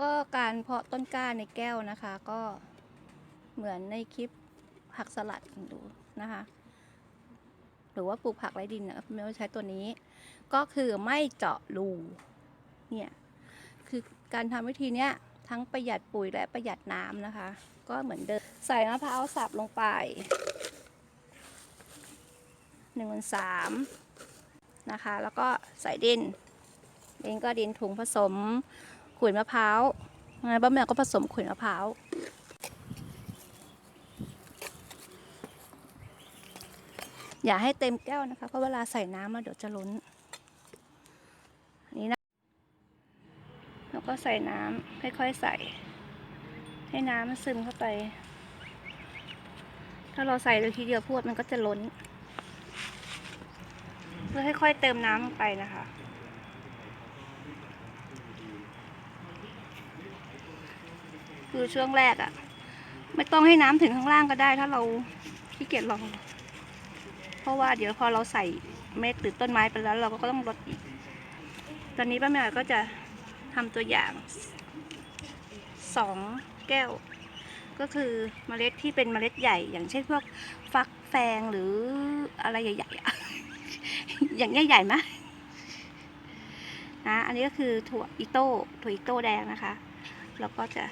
ก็การเพาะต้นกล้าในแก้วนะคะ ก็เหมือนในคลิปผักสลัดดูนะคะ หรือว่าปลูกผักไร้ดินนะครับไม่ว่าใช้ตัวนี้ ก็คือไม่เจาะรูเนี่ยคือการทำวิธีเนี้ยทั้งประหยัดปุ๋ยและประหยัดน้ำนะคะ ก็เหมือนเดิมใส่มะพร้าวสับลงไปหนึ่งสามนะคะ แล้วก็ใส่ดินดินก็ดินถุงผสม ขุยมะพร้าวงบ้าแมวก็ผสมขุยมะพร้าวอย่าให้เต็มแก้วนะคะ เพราะเวลาใส่น้ำมาเดี๋ยวจะล้นนนี้นะแล้วก็ใส่น้ำค่อยๆใส่ ให้น้ำมันซึมเข้าไป ถ้าเราใส่เลยทีเดียวพวดมันก็จะล้นเพื่อค่อยๆเติมน้ำลงไปนะคะ คือช่วงแรกอะ่ะ ไม่ต้องให้น้ำถึงข้างล่างก็ได้ถ้าเราขี้เกียจรอเพราะว่าเดี๋ยวพอเราใส่เม็ดหรือต้นไม้ไปแล้วเราก็ต้องลดอีก ตอนนี้ป้าแมวก็จะทำตัวอย่างสองแก้ว ก็คือเมล็ดที่เป็นเมล็ดใหญ่ อย่างเช่นพวกฟักแฟงหรืออะไรใหญ่ๆอะอย่างใหญ่ๆไหมนะ อันนี้ก็คือถั่วอิโต้ถั่วอิโต้แดงนะคะ แล้วก็จะ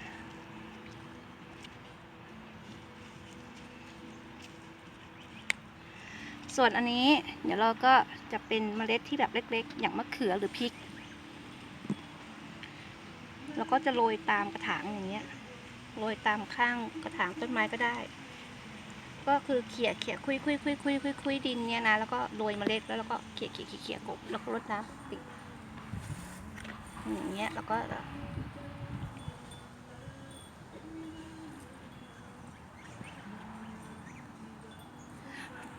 ส่วนอันนี้เดี๋ยวเราก็จะเป็นเมล็ดที่แบบเล็กๆ อย่างมะเขือหรือพริก แล้วก็จะโรยตามกระถางอย่างเงี้ย โรยตามข้างกระถางต้นไม้ก็ได้ ก็คือเขี่ยเขี่ยคุยคุยคุยคุยคุยคุยดินเนี่ยนะ แล้วก็โรยเมล็ดแล้วเราก็เขี่ยเขี่ยเขี่ยเขี่ยกบแล้วก็รดน้ำติดอย่างเงี้ย แล้วก็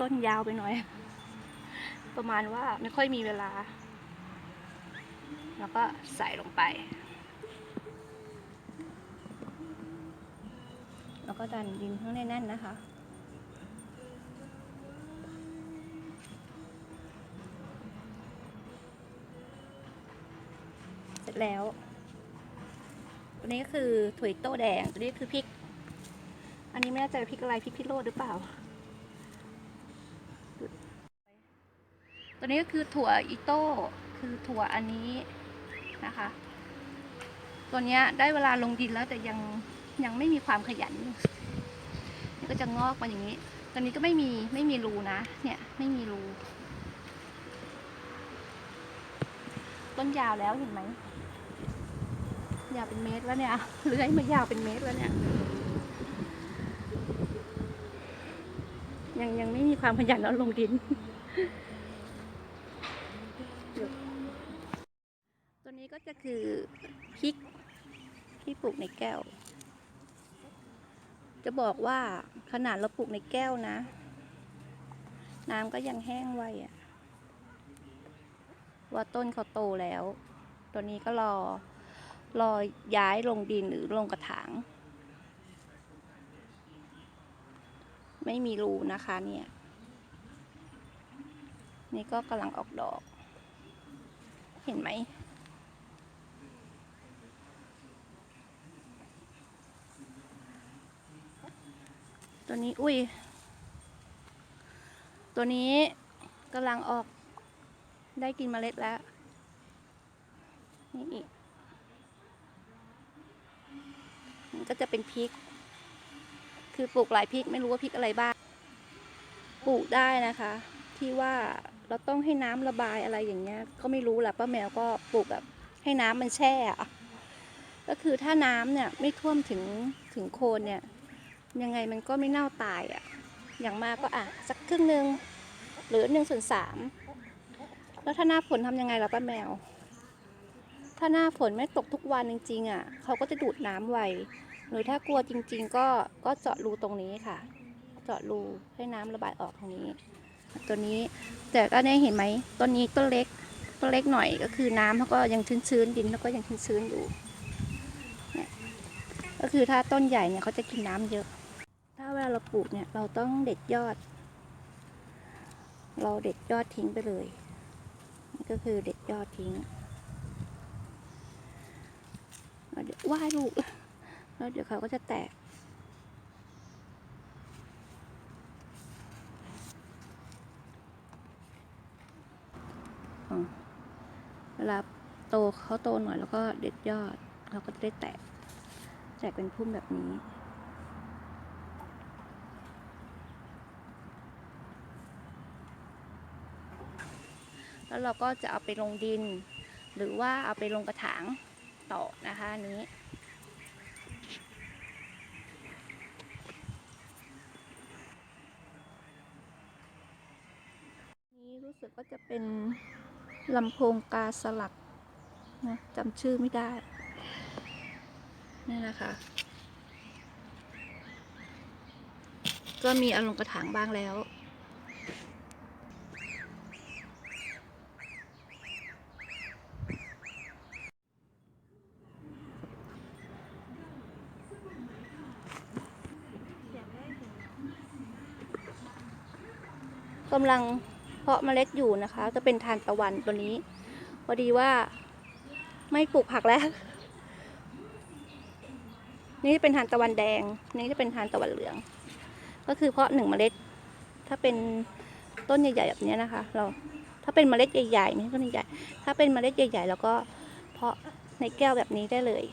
ต้นยาวไปหน่อย ประมาณว่าไม่ค่อยมีเวลา แล้วก็ใส่ลงไป แล้วก็ดันดินข้างในแน่นนะคะเสร็จแล้วตัวนี้ก็คือถั่วโต้แดง ตัวนี้คือพริก อันนี้ไม่แน่ใจพริกอะไรพริกพิโรดหรือเปล่า ตัวนี้ก็คือถั่วอิโต้คือถั่วอันนี้นะคะ ตัวนี้ได้เวลาลงดินแล้วแต่ยังยังไม่มีความขยันนี่ก็จะงอกมาอย่างนี้ตอนนี้ก็ไม่มีไม่มีรูนะ เนี่ยไม่มีรู ต้นยาวแล้วเห็นไหมยาวเป็นเมตรแล้วเนี่ยเลื้อยมายาวเป็นเมตรแล้วเนี่ยยังยังไม่มีความขยันแล้วลงดิน ตัวนี้ ก็จะคือพริกที่ปลูกในแก้ว จะบอกว่าขนาดเราปลูกในแก้วนะ น้ำก็ยังแห้งไวอะว่าต้นเขาโตแล้ว ตัวนี้ก็รอ รอย้ายลงดินหรือลงกระถาง ไม่มีรูนะคะเนี่ย นี่ก็กำลังออกดอก เห็นไหม ตัวนี้อุ้ย ตัวนี้กำลังออกได้กินเมล็ดแล้ว นี่อีกก็จะเป็นพริก คือปลูกหลายพริกไม่รู้ว่าพริกอะไรบ้าง ปลูกได้นะคะ ที่ว่าเราต้องให้น้ำระบายอะไรอย่างเงี้ย ก็ไม่รู้แหละป้าแมวก็ปลูกแบบให้น้ำมันแช่อะก็คือถ้าน้ำเนี่ยไม่ท่วมถึงถึงโคนเนี่ย ยังไงมันก็ไม่เน่าตายอะ่ะ อย่างมากก็อะ สักครึ่งหนึ่งหรือหนึ่งส่วนสามแล้วถ้าหน้าฝนทำยังไงล่ะป้าแมว ถ้าหน้าฝนไม่ตกทุกวันจริงๆอะเขาก็จะดูดน้ำไวหรือถ้ากลัวจริง ๆ ก็ก็เจาะรูตรงนี้ค่ะ เจาะรูให้น้ำระบายออกตรงนี้ ตัวนี้แต่ก็เนี่ยเห็นไหมต้นนี้ต้นเล็กต้นเล็กหน่อยก็คือน้ำเขาก็ยังชื้นๆดินเขาก็ยังชื้นๆอยู่ก็คือถ้าต้นใหญ่เนี่ยเขาจะกินน้ำเยอะ เวลาเราปลูกเนี่ย เราต้องเด็ดยอด เราเด็ดยอดทิ้งไปเลยนี่ก็คือเด็ดยอดทิ้งวเดี๋ยวว่ายลูก แล้วเดี๋ยวเขาก็จะแตก เวลาโตเขาโตหน่อยแล้วก็เด็ดยอดเขาก็จะได้แตก แตกเป็นพุ่มแบบนี้ แล้วเราก็จะเอาไปลงดิน หรือว่าเอาไปลงกระถางต่อนะคะอันนี้ นี้รู้สึกว่าจะเป็นลำโพงกาสลักนะจำชื่อไม่ได้ นี่นะคะ ก็มีอารมณ์กระถางบ้างแล้ว กำลังเพาะเมล็ดอยู่นะคะ จะเป็นทานตะวันตัวนี้ พอดีว่าไม่ปลูกผักแล้ว นี่จะเป็นทานตะวันแดง นี่จะเป็นทานตะวันเหลือง ก็คือเพาะหนึ่งเมล็ด ถ้าเป็นต้นใหญ่ๆแบบนี้นะคะ เราถ้าเป็นเมล็ดใหญ่ๆไม่ใช่ต้นใหญ่ถ้าเป็นเมล็ดใหญ่ๆแล้วก็เพาะในแก้วแบบนี้ได้เลย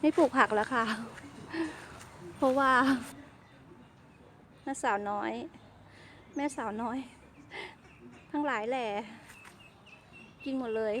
ไม่ปลูกผักแล้วค่ะ เพราะว่า ม่สาวน้อย แม่สาวน้อย ทั้งหลายแหล่กินหมดเลย